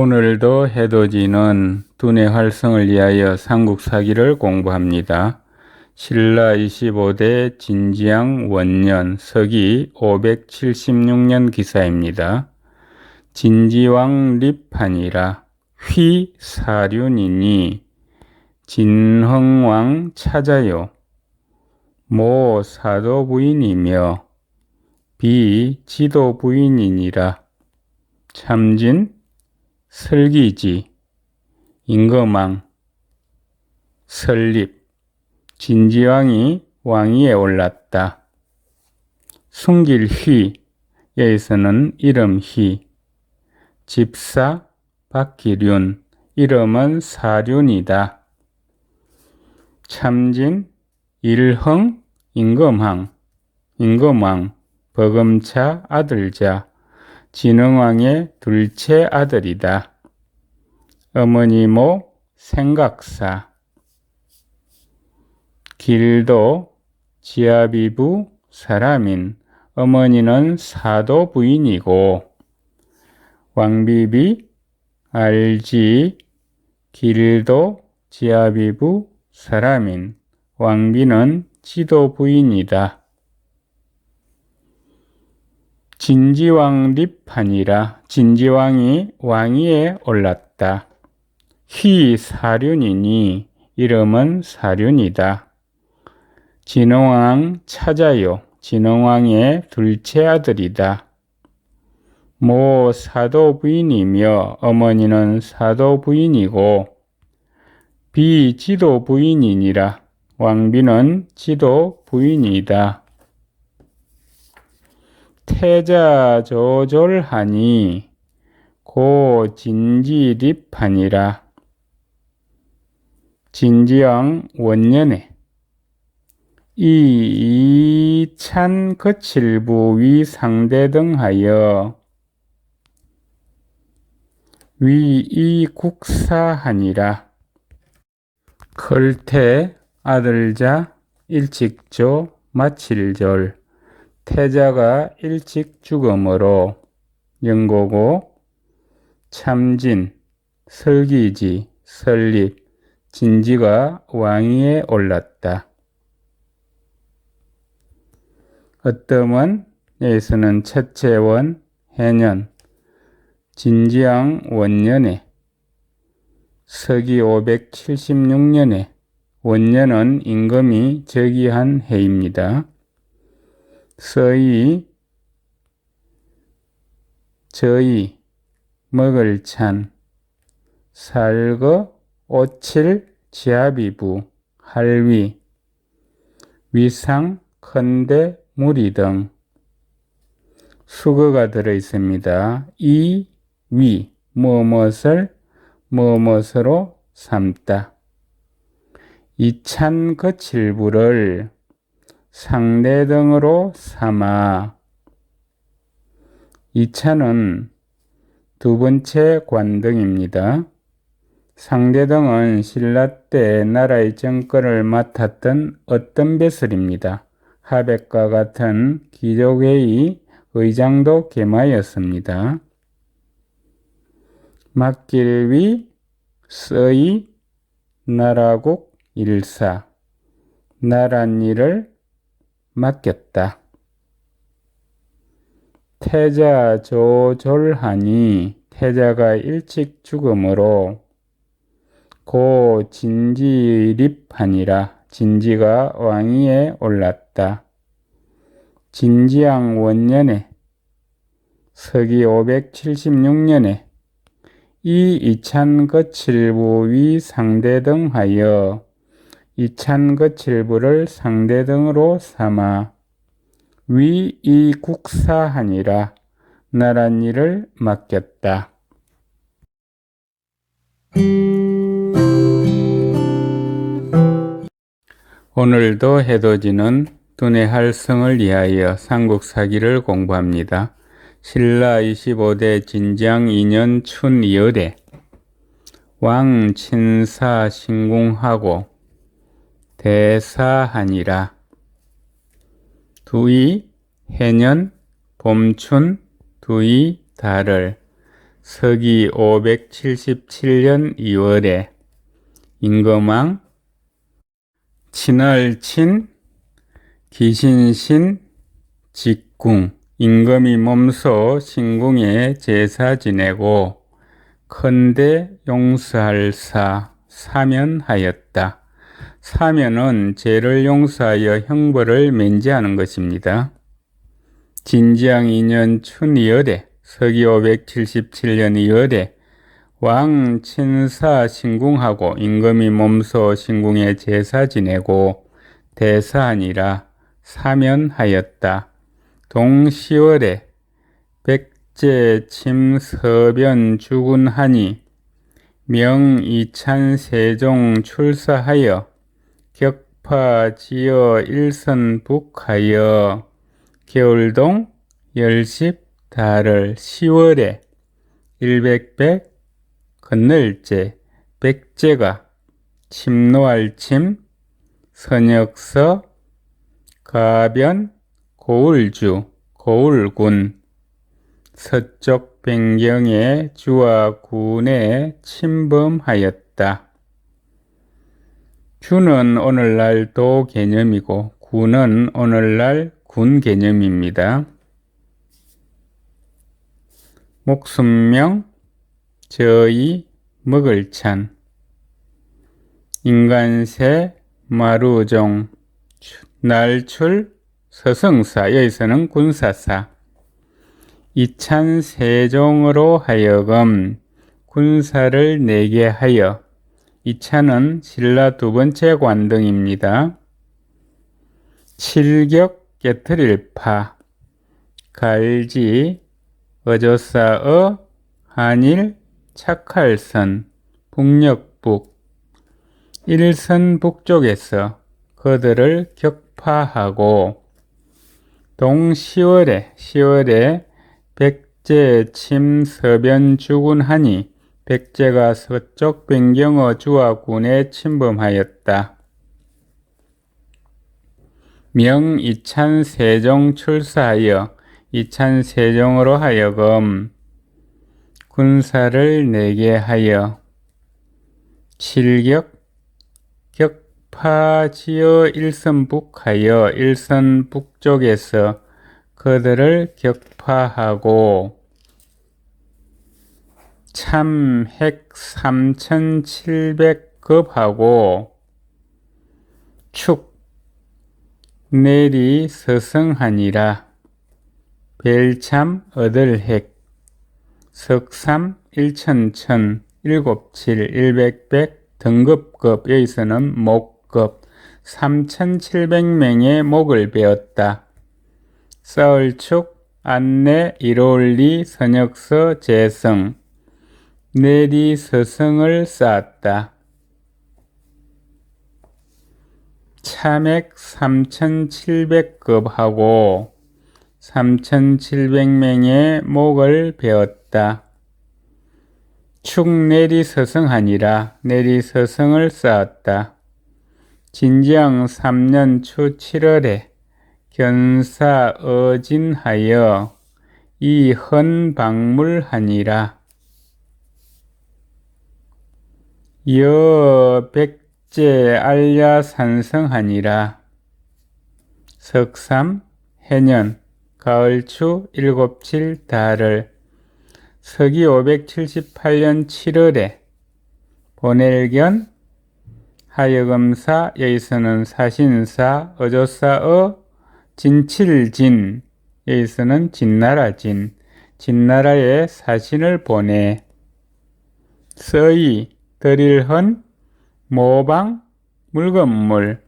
오늘도 해돋이는 두뇌 활성을 위하여 삼국사기를 공부합니다. 신라 25대 진지양 원년 서기 576년 기사입니다. 진지왕 립판이라 휘 사륜이니 진흥왕 찾아요. 모 사도 부인이며 비 지도 부인이니라 참진 설기지 임금왕 설립 진지왕이 왕위에 올랐다. 숨길휘 여기서는 이름휘 집사 박기륜 이름은 사륜이다. 참진 일흥 임금왕 임금왕 버금차 아들자 진흥왕의 둘째 아들이다. 어머니 모 생각사 길도 지아비부 사람인 어머니는 사도 부인이고 왕비비 알지 길도 지아비부 사람인 왕비는 지도 부인이다. 진지왕 립판이라 진지왕이 왕위에 올랐다. 휘 사륜이니 이름은 사륜이다. 진흥왕 찾아요. 진흥왕의 둘째 아들이다. 모 사도 부인이며 어머니는 사도 부인이고 비지도 부인이니라. 왕비는 지도 부인이다. 태자 조졸하니 고 진지립하니라. 진지왕 원년에 이 이찬 거칠부 위 상대 등하여 위이 국사하니라. 걸태 아들자 일찍조 마칠절 태자가 일찍 죽음으로 영고고 참진 설기지 설립 진지가 왕위에 올랐다. 어떠면 여기서는 첫째 원 해년 진지왕 원년에 서기 576년에 원년은 임금이 즉위한 해입니다. 서희 저희 먹을 찬 살거 오칠 지아비부 할위 위상 컨대 무리 등 수거가 들어 있습니다. 이, 위, 무엇을 무엇으로 삼다. 이찬 거칠부를 상대 등으로 삼아 이찬은 두 번째 관등입니다. 상대등은 신라 때 나라의 정권을 맡았던 어떤 배설입니다. 하백과 같은 기족회의 의장도 겸하였습니다. 막길위 서이 나라국 일사 나란 일을 맡겼다. 태자 조졸하니 태자가 일찍 죽음으로 고 진지립하니라 진지가 왕위에 올랐다. 진지왕 원년에 서기 576년에 이 이찬 거칠부 위 상대 등하여 이찬거칠부를 상대 등으로 삼아 위 이 국사하니라 나란 일을 맡겼다. 오늘도 해돋이는 두뇌 활성을 위하여 삼국사기를 공부합니다. 신라 25대 진장 2년 춘 2월에 왕 친사 신궁하고 대사하니라. 두이 해년 봄춘 두이 달을 서기 577년 2월에 임금왕 친얼친 기신신 직궁 임금이 몸소 신궁에 제사 지내고 컨대 용서할사 사면하였다. 사면은 죄를 용서하여 형벌을 면제하는 것입니다. 진지ang 2년 춘2월에 서기 577년 2월에 왕 친사 신궁하고 임금이 몸소 신궁에 제사 지내고 대사하니라 사면하였다. 동시월에 백제 침서변 주군하니 명 이찬 세종 출사하여 격파 지어 일선 북하여 겨울동 열십 달을 10월에 일백백 건널제 백제가 침노할침 선역서 가변 고을주 고을군 서쪽 변경에 주와 군에 침범하였다. 주는 오늘날 도 개념이고 군은 오늘날 군 개념입니다. 목숨명 저희 먹을 찬 인간새 마루종 날출 서성사 여기서는 군사사 이찬 세종으로 하여금 군사를 내게 하여 이찬은 신라 두 번째 관등입니다. 칠격 깨트릴파 갈지 어조사어 한일 착할선 북녘북 일선 북쪽에서 그들을 격파하고 동 10월에 10월에 백제 침서변 주군하니 백제가 서쪽 변경어 주화군에 침범하였다. 명 이찬 세종 출사하여 이찬 세종으로 하여금 군사를 내게 하여 칠격 격파지어 일선북하여 일선 북쪽에서 그들을 격파하고 참핵 3700급하고 축 내리 서성하니라 벨참 얻을핵 석삼 일천천 일곱칠 일백백 등급급 여기서는 목급 3,700명의 목을 베었다. 썰축 안내 일올리 선역서 재성 내리 서성을 쌓았다. 참액 3,700급하고 3,700명의 목을 베었다. 축 내리 서성하니라 내리 서성을 쌓았다. 진지ang 3년 초 7월에 견사 어진하여 이헌방물하니라. 여 백제 알야 산성하니라. 석삼 해년 가을추 일곱칠 달을 서기 578년 7월에 보낼견 하여금사 여기서는 사신사 어조사어 진칠진 여기서는 진나라진 진나라에 사신을 보내 서희 드릴헌 모방 물건물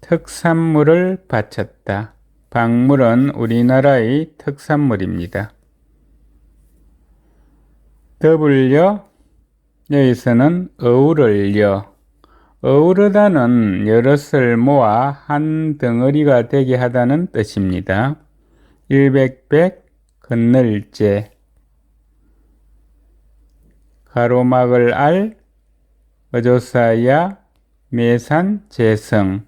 특산물을 바쳤다. 박물은 우리나라의 특산물입니다. 더불려 여기서는 어우를려 어우르다는 여럿을 모아 한 덩어리가 되게 하다는 뜻입니다. 일백백 건널제 가로막을 알 어조사야 매산 재성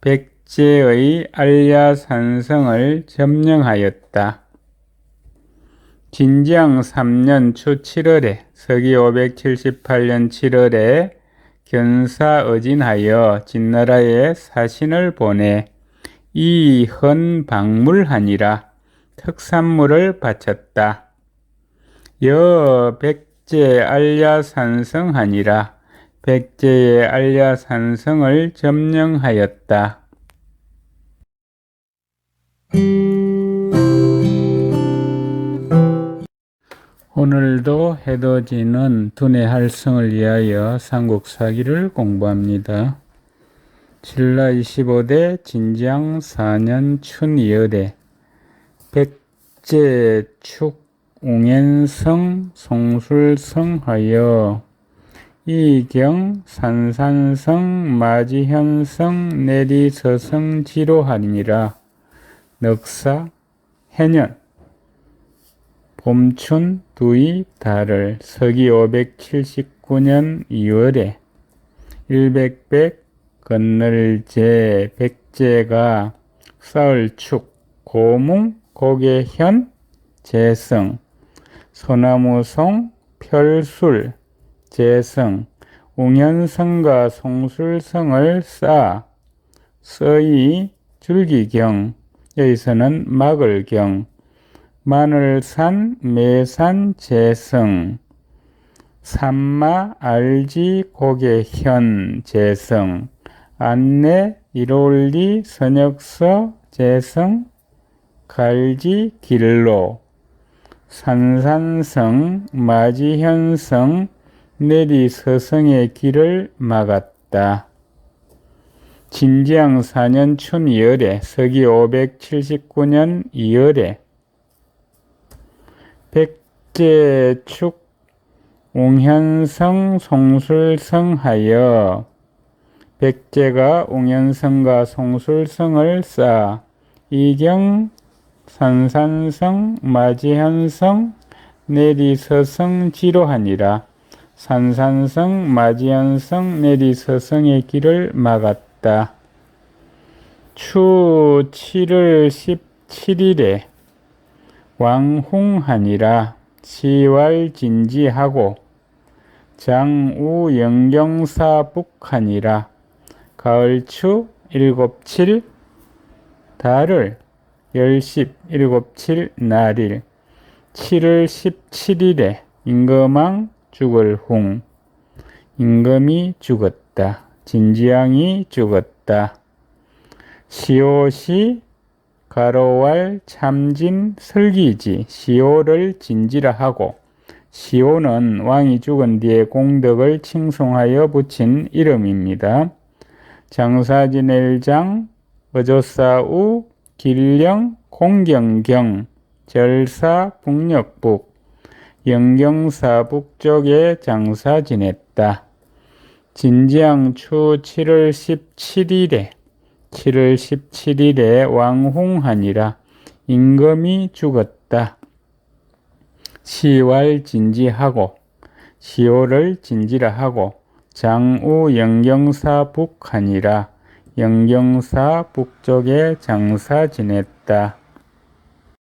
백제의 알야산성을 점령하였다. 진지양 3년 초 7월에 서기 578년 7월에 견사 어진하여 진나라에 사신을 보내 이헌 방물하니라 특산물을 바쳤다. 여 백 제 알야산성하니라 백제의 알야산성을 점령하였다. 오늘도 해돋이는 두뇌 활성을 위하여 삼국사기를 공부합니다. 신라 25대 진지양 4년 춘열에 백제 축 웅현성 송술성하여 이경 산산성 마지현성 내리서성 지로하니라. 넉사 해년. 봄춘 두이 달을 서기 579년 2월에 일백백 건널 제 백제가 썰축 고뭉 고개현 재성 소나무송 별술 재성 웅현성과 송술성을 쌓아 서이 줄기경 여기서는 막을경 마늘산 매산 재성 산마 알지 고개현 재성 안내 이롤리 선역서 재성 갈지 길로 산산성 마지현성 내리서성의 길을 막았다. 진지양 4년 춘열에 서기 579년 2월에 백제축 웅현성 송술성하여 백제가 웅현성과 송술성을 쌓아 이경 산산성 마지현성 내리서성 지로하니라. 산산성 마지현성 내리서성의 길을 막았다. 추 7월 17일에 왕홍하니라. 시왈 진지하고 장우 영경사 북하니라. 가을추 일곱칠 달을 열십 일곱 칠 날일 7월 17일에 임금왕 죽을 홍 임금이 죽었다. 진지양이 죽었다. 시옷이 가로왈 참진 설기지 시오를 진지라 하고 시오는 왕이 죽은 뒤에 공덕을 칭송하여 붙인 이름입니다. 장사지넬장 어조사우 길령 공경경 절사 북녘북 영경사 북쪽에 장사 지냈다. 진지양 추 7월 17일에 7월 17일에 왕홍하니라 임금이 죽었다. 시왈 진지하고 시오를 진지라 하고 장우 영경사 북하니라 영경사 북쪽에 장사 지냈다.